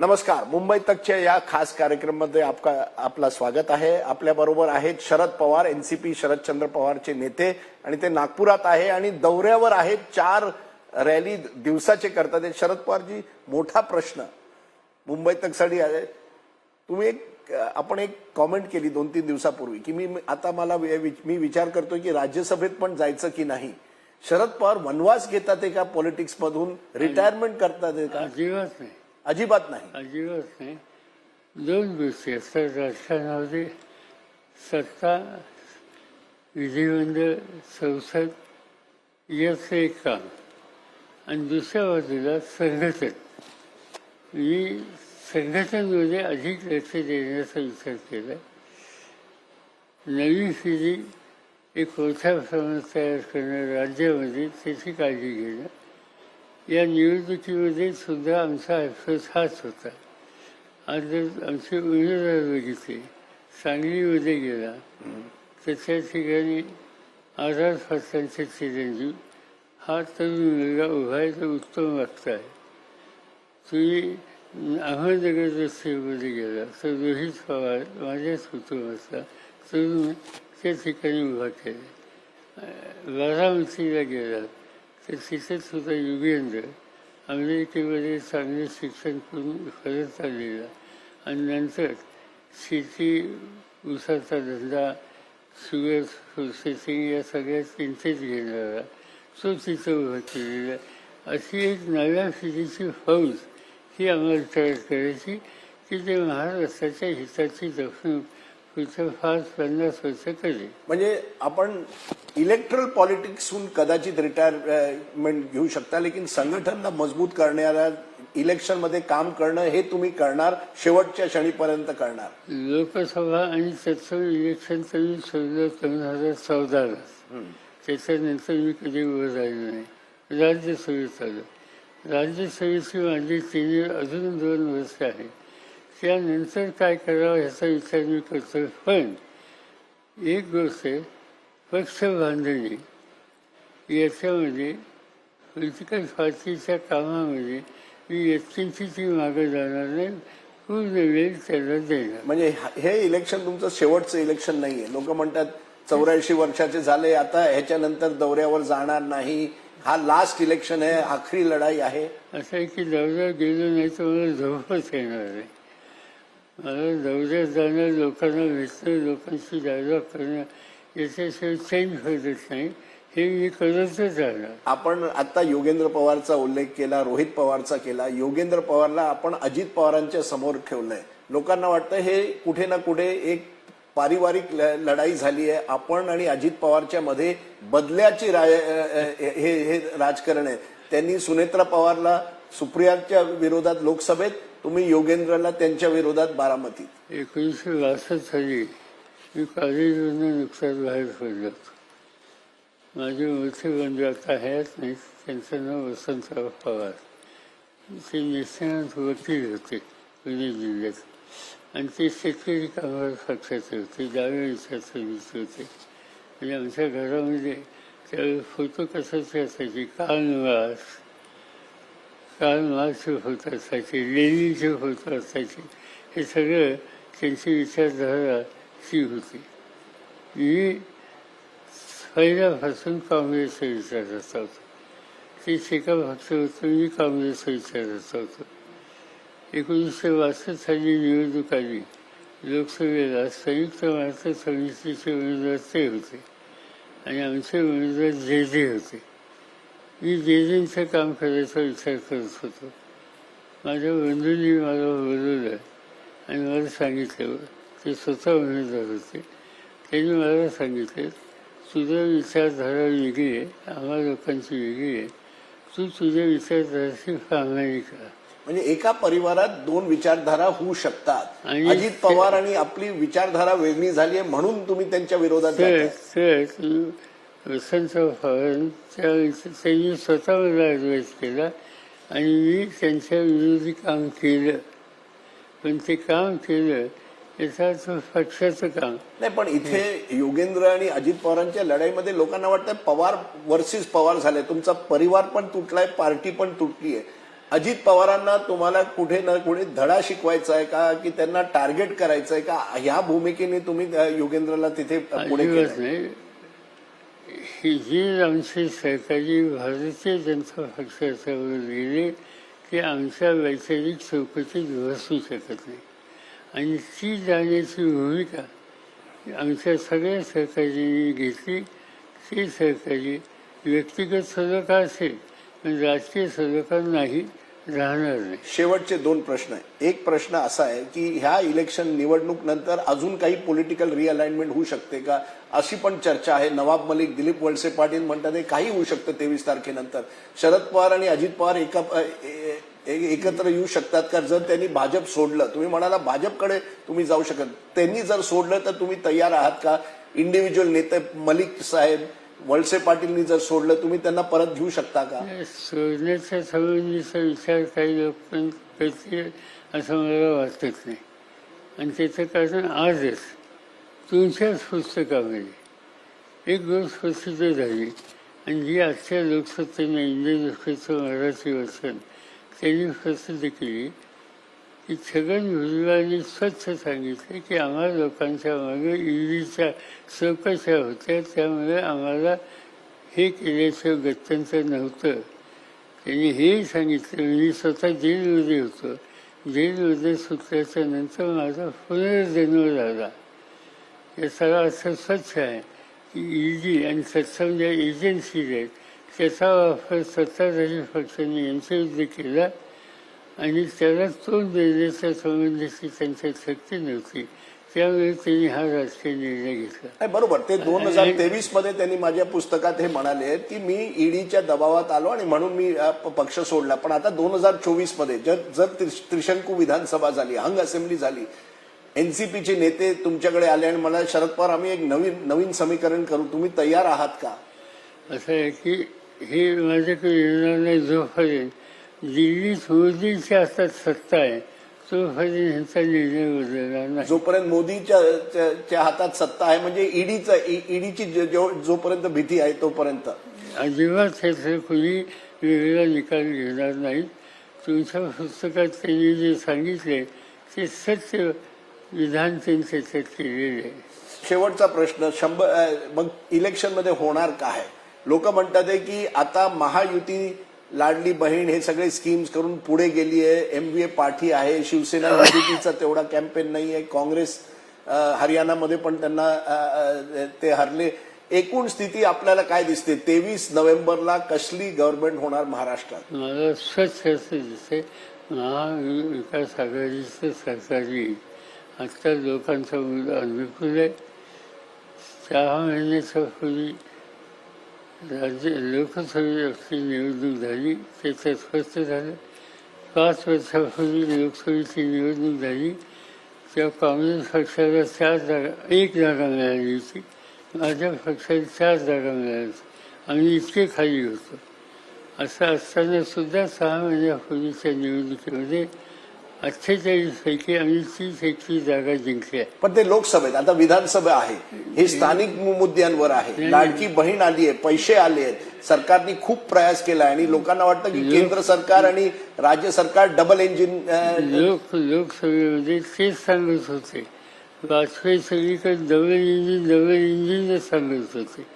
नमस्कार. मुंबई तकच्या या खास कार्यक्रमामध्ये आपका आपला स्वागत आहे. आपल्या बरोबर आहेत शरद पवार एनसीपी शरदचंद्र पवारचे नेते आणि ते नागपुरात आहे आणि दौऱ्यावर आहेत चार रॅली दिवसाचे करतात. शरद पवारजी मोठा प्रश्न. मुंबई तकसाठी आहे. तुम्ही एक आपण एक कॉमेंट केली दोन तीन दिवसापूर्वी की मी आता मला मी विचार करतोय की राज्यसभेत पण जायचं की नाही? शरद पवार वनवास घेतात का पॉलिटिक्स मधून? रिटायरमेंट करतात का अजिबात नाही. अजिबात नाही. दोन गोष्टी असतात राजकारणामध्ये सत्ता विधिमंडळ संसद याचं एक काम. आणि दुसऱ्या बाजूला संघटन. मी संघटनमध्ये अधिक लक्ष देण्याचा विचार केला. नवी पिढी एक मोठ्या प्रमाणात तयार करणं राज्यामध्ये त्याची काळजी घेणं. या निवडणुकीमध्ये सुद्धा आमचा अफसोस हाच होता. आज जर आमचे उमेदवार बघितले सांगलीमध्ये गेला तर त्या ठिकाणी आझाद फाटलांचे चिरंजीव हा तरुण मुलगा उभा आहे उत्तम वागता आहे. तुम्ही अहमदनगर रस्त्यामध्ये गेला तर रोहित पवार माझ्याच कुटुंबाचा तरुण त्या ठिकाणी उभा केला. बारामतीला गेला. तर तिथेच सुद्धा युगेंद्र अमेरिकेमध्ये चांगले शिक्षण करून करत आलेला आणि नंतर शेती ऊसाचा धंदा शुगर प्रोसेसिंग या सगळ्या चिंतेत घेणारा तो तिथं उभा केलेला अशी एक नव्या स्थितीची फौज ही आम्हाला तयार करायची की ते महाराष्ट्राच्या हिताची जपणूक म्हणजे आपण इलेक्ट्रल पॉलिटिक्सहून कदाचित रिटायरमेंट घेऊ शकता लेकिन संघटनला मजबूत करणाऱ्या इलेक्शनमध्ये काम करणं हे तुम्ही करणार शेवटच्या क्षणीपर्यंत करणार. लोकसभा आणि तत्सम इलेक्शन तर मी दोन हजार चौदाला त्याच्यानंतर मी कधी उभं राहिलो नाही. राज्यसभेत आलो. राज्यसभेची माझी तिन्ही अजून दोन वर्ष आहे त्यानंतर काय करावं ह्याचा विचार मी करतो पण एक गोष्ट आहे, पक्ष बांधणी याच्यामध्ये पॉलिटिकल पार्टीच्या कामामध्ये मी व्यक्तींची ती मागं जाणार नाही पूर्ण वेळ त्याला देणार. म्हणजे हे इलेक्शन तुमचं शेवटचं इलेक्शन नाहीये. लोक म्हणतात चौऱ्याऐंशी वर्षाचे झाले आता ह्याच्यानंतर दौऱ्यावर जाणार नाही. हा लास्ट इलेक्शन आहे आखरी लढाई आहे. असं आहे की दौऱ्यात गेलो नाही तर मला झोपच येणार नाही. मला दौऱ्यात जाणं लोकांना भेटणं लोकांशी डायलॉग करणं याच्याशिवाय चेंज होतच नाही हे मी करतच राहणार आपण आता योगेंद्र पवारचा उल्लेख केला रोहित पवारचा केला. योगेंद्र पवारला आपण अजित पवारांच्या समोर ठेवलंय. लोकांना वाटतं हे कुठे ना कुठे एक पारिवारिक ल- लढाई झाली आहे. आपण आणि अजित पवारच्या मध्ये बदल्याची रा- हे हे राजकारण आहे. त्यांनी सुनेत्रा पवारला सुप्रियाच्या विरोधात लोकसभेत तुम्ही योगेंद्रला त्यांच्या विरोधात बारामतीत एकोणीसशे बासष्ट साली मी कॉलेजमधून नुकसान बाहेर पडलो होतो. माझे मोठे बंधू आता आहेत नाही त्यांचं नाव वसंतराव पवार. ते निष्णात वकील होते पुणे जिल्ह्यात. आणि ते शेतकरी कामावर पक्षाचे होते डाव्या विचारसरणीचे होते. म्हणजे आमच्या घरामध्ये त्यावेळी फोटो कशाचे असायचे? कानवास काल होत फोटो असायचे लेनिनचे होत असायचे हे सगळं त्यांची विचारधारा ती होती. मी पहिल्यापासून काँग्रेसचा विचाराचा होतो. ते एका भक्त होतं मी काँग्रेसचा विचाराचा होतो. एकोणीसशे बासष्ट साली निवडणूक आली लोकसभेला संयुक्त महाराष्ट्र समितीचे उमेदवार ते होते. आणि आमचे उमेदवार जे जे होते. मी जेजेंचं काम करायचा विचार करत होतो. माझ्या बंधूंनी मला बोलवलं आणि मला सांगितलं ते स्वतः उमेदवार होते. त्यांनी मला सांगितलं तुझं विचारधारा वेगळी आहे आम्हा लोकांची वेगळी आहे. तू तुझ्या विचारधाराशी प्रामाणिक राहा म्हणजे एका परिवारात दोन विचारधारा होऊ शकतात. आणि अजित पवार आणि आपली विचारधारा वेगळी झाली आहे म्हणून तुम्ही त्यांच्या विरोधात तर जाताय. तर वसंतराव पवारांच्या त्यांनी स्वतः ॲडवाईस केला आणि मी त्यांच्या विरोधी काम केलं. पण ते काम केलं पक्षाचं काम. नाही पण इथे योगेंद्र आणि अजित पवारांच्या लढाईमध्ये लोकांना वाटतं पवार वर्सेस पवार झाले. तुमचा परिवार पण तुटलाय पार्टी पण तुटली आहे अजित पवारांना तुम्हाला कुठे ना कुठे धडा शिकवायचा आहे का की त्यांना टार्गेट करायचं आहे का? ह्या भूमिकेने तुम्ही योगेंद्रला तिथे पुढे नाही. ही जी आमची सहकारी भारतीय जनता पक्षाच्यावर गेले ते आमच्या वैचारिक चौकटीत बसू शकत नाही. आणि ती जाण्याची भूमिका आमच्या सगळ्या सहकार्यांनी घेतली. ती सहकारी व्यक्तिगत सलोखा असेल पण राजकीय सलोखा नाही. राहणार नाही. शेवटचे दोन प्रश्न एक प्रश्न असा आहे की ह्या इलेक्शन निवडणूक नंतर अजून काही पॉलिटिकल रिअलाइनमेंट होऊ शकते का? अशी पण चर्चा आहे. नवाब मलिक दिलीप वळसे पाटील म्हणतात हे काही होऊ शकतं तेवीस तारखेनंतर. शरद पवार आणि अजित पवार एका एकत्र येऊ शकतात का? जर त्यांनी भाजप सोडलं तुम्ही म्हणाला भाजपकडे तुम्ही जाऊ शकत. त्यांनी जर सोडलं तर तुम्ही तयार आहात का? इंडिव्हिज्युअल नेते मलिक साहेब वळसे पाटीलनी जर सोडलं तुम्ही त्यांना परत घेऊ शकता का? सोडण्याच्या संबंधीचा विचार काही लोक करतील असं मला वाटत नाही. आणि त्याचं कारण आजच तुमच्याच पुस्तकामध्ये एक गोष्ट प्रसिद्ध झाली. आणि जी आजच्या लोकसत्तेने इंडियन लोकसत्तेचं मराठी वचन त्यांनी प्रसिद्ध केली. की छगन भुजबळांनी स्वच्छ सांगितले की आम्हा लोकांच्या मागे ईडीच्या चौकशा होत्या त्यामुळे आम्हाला हे केल्याचं गत्यंतर नव्हतं त्यांनी हेही सांगितलं मी स्वतः जेलमध्ये होतो जेलमध्ये सुटल्याच्या नंतर माझा पुनर्जन्म झाला याचा अर्थ स्वच्छ आहे की ईडी आणि सत्सम ज्या एजन्सीज आहेत त्याचा वापर सत्ताधारी पक्षांनी यांच्याविरुद्ध केला आणि त्याला तोंड देण्याच्या संबंधीची त्यांच्यात शक्ती नव्हती. त्यामुळे त्यांनी हा राजकीय निर्णय घेतला. नाही बरोबर. ते दोन हजार तेवीसमध्ये त्यांनी माझ्या पुस्तकात हे म्हणाले की मी ईडीच्या दबावात आलो आणि म्हणून मी पक्ष सोडला. पण आता दोन हजार चोवीसमध्ये जर जर त्रिश- त्रिशंकू विधानसभा झाली हंग असेंब्ली झाली एनसीपीचे नेते तुमच्याकडे आले आणि मला शरद पवार आम्ही एक नवीन नवीन समीकरण करू. तुम्ही तयार आहात का? असं आहे की हे माझ्याकडे येणार नाही जोपर्यंत दिल्लीत मोदीच्या हातात सत्ता आहे. तोपर्यंत ह्यांचा निर्णय नाही. जोपर्यंत मोदीच्या च्या- च्या हातात सत्ता आहे म्हणजे ईडीचा ईडीची जोपर्यंत भीती आहे तोपर्यंत. अजिबात त्याचं कुणी वेगळा निकाल घेणार नाही. तुमच्या पुस्तकात त्यांनी जे सांगितले ते सत्य विधान त्यांनी त्याच्यात केलेले आहे. शेवटचा प्रश्न शंभर अ, मग इलेक्शनमध्ये होणार काय? लोक म्हणतात आहे की आता महायुती लाडली बहीण हे सगळे स्कीम्स करून पुढे गेली आहे. एमबीए पाठी आहे. शिवसेना युतीचा तेवढा कॅम्पेन नाही आहे. काँग्रेस हरियाणामध्ये पण त्यांना ते हरले. एकूण स्थिती आपल्याला काय दिसते? तेवीस नोव्हेंबरला कसली गव्हर्नमेंट होणार महाराष्ट्रात? मला स्वच्छ असं दिसते महाविकास आघाडीचं सरकार येईल आजच्या लोकांचा मुद्दा अनुकूल आहे. सहा महिन्याच्या पूर्वी राज्य लोकसभेची निवडणूक झाली त्याचं स्पष्ट झालं पाच वर्षापूर्वी लोकसभेची निवडणूक झाली. तेव्हा काँग्रेस पक्षाला चार जागा एक जागा मिळाली होती. माझ्या पक्षाला चार जागा मिळाल्या आम्ही इतके खाली होतो. असं असताना सुद्धा सहा महिन्यापूर्वीच्या निवडणुकीमध्ये अठ्ठेचाळीस पैकी आम्ही तीस एकवीस जागा जिंकल्या पण ते लोकसभेत आता विधानसभा आहे. हे स्थानिक मुद्द्यांवर आहे. लाडकी बहीण आली आहे पैसे आले आहेत. सरकारने खूप प्रयास केला आणि लोकांना वाटतं की केंद्र सरकार आणि राज्य सरकार डबल इंजिन लोक लोकसभेमध्ये तेच सांगत होते. वाजपेयी सगळीकडे डबल इंजिन डबल इंजिनच सांगत होते.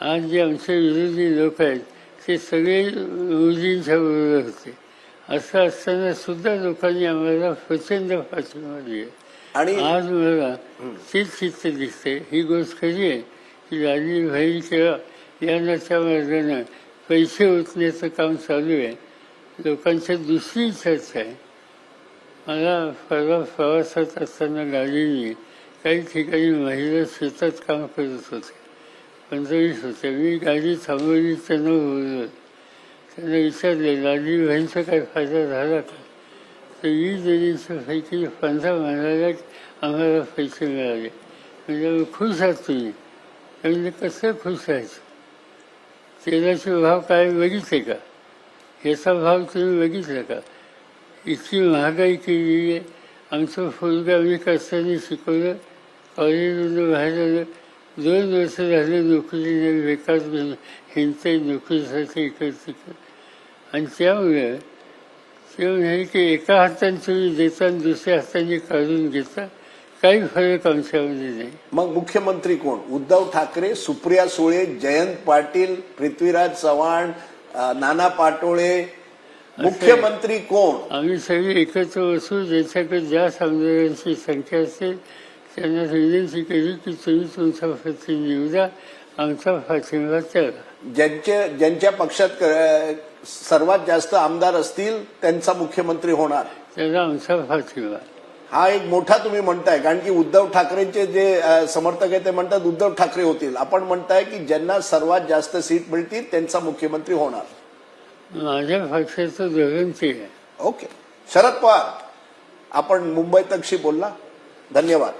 आज जे आमचे विरोधी लोक आहेत ते सगळे मोदींच्या बरोबर होते. असं असताना सुद्धा लोकांनी आम्हाला प्रचंड पाठिंबा दिला आणि आज मला तेच चित्त दिसते. ही गोष्ट खरी आहे की राजीव भाई किंवा यांच्या मार्गानं पैसे ओतण्याचं काम चालू आहे. लोकांच्या दुसरी चर्चा आहे. मला परवा प्रवासात असताना गाडीने काही ठिकाणी महिला शेतात काम करत होते. पंचवीस होते मी गाडी थांबवली त्यांना बोललो त्यांना विचारले आणि भाईंचा काही फायदा झाला का तर ही जणींच्या पैकी पंधरा म्हणाल्या आम्हाला पैसे मिळाले. म्हणजे खुश आहात तुम्ही. म्हणजे कसं खुश आहेत तेलाचे भाव काय बघितले का? ह्याचा भाव तुम्ही बघितला का? इतकी महागाई केलेली आहे. आमचं फुलगा मी कसं शिकवलं. कॉलेजमधून बाहेर आलं. दोन वर्ष झाले नोकरी नाही बेकार हिंडते नोकरीसाठी इकडे तिकडे आणि त्यामुळे किंवा नाही की एका हाताने तुम्ही देता आणि दुसऱ्या हाताने काढून घेता. काही फरक आमच्यामध्ये नाही. मग मुख्यमंत्री कोण? उद्धव ठाकरे सुप्रिया सुळे जयंत पाटील पृथ्वीराज चव्हाण अ, नाना पाटोळे. मुख्यमंत्री कोण? आम्ही सगळे एकत्र बसू ज्याच्याकडे जास्त आमदारांची संख्या असेल त्यांना विनंती केली की तुम्ही तुमचा प्रतिनिधी आमचा पाठिंबा त्याला ज्यांचे ज्यांच्या पक्षात सर्वात जास्त आमदार असतील त्यांचा मुख्यमंत्री होणार. त्याला आमचा पाठिंबा हा एक मोठा तुम्ही म्हणताय कारण की उद्धव ठाकरेंचे जे समर्थक आहे ते म्हणतात उद्धव ठाकरे होतील. आपण म्हणताय की ज्यांना सर्वात जास्त सीट मिळतील त्यांचा मुख्यमंत्री होणार. माझ्या पक्षाचं धोरण ते आहे. ओके. शरद पवार आपण मुंबई तकशी बोलला. धन्यवाद.